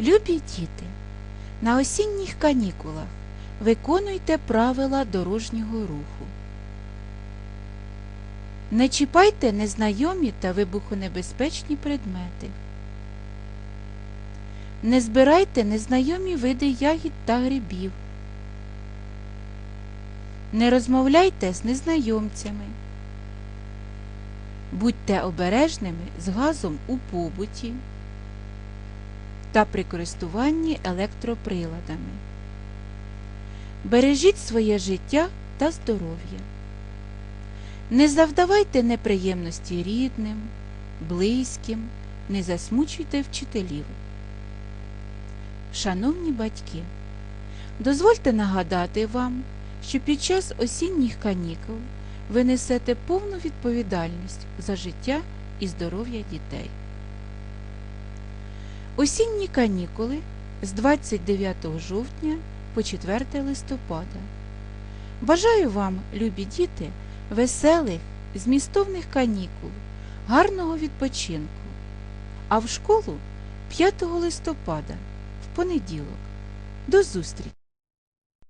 Любі діти, на осінніх канікулах виконуйте правила дорожнього руху. Не чіпайте незнайомі та вибухонебезпечні предмети. Не збирайте незнайомі види ягід та грибів. Не розмовляйте з незнайомцями. Будьте обережними з газом у побуті та при користуванні електроприладами. Бережіть своє життя та здоров'я. Не завдавайте неприємності рідним, близьким, не засмучуйте вчителів. Шановні батьки, дозвольте нагадати вам, що під час осінніх канікул ви несете повну відповідальність за життя і здоров'я дітей. Осінні канікули з 29 жовтня по 4 листопада. Бажаю вам, любі діти, веселих, змістовних канікул, гарного відпочинку. А в школу 5 листопада, в понеділок. До зустрічі!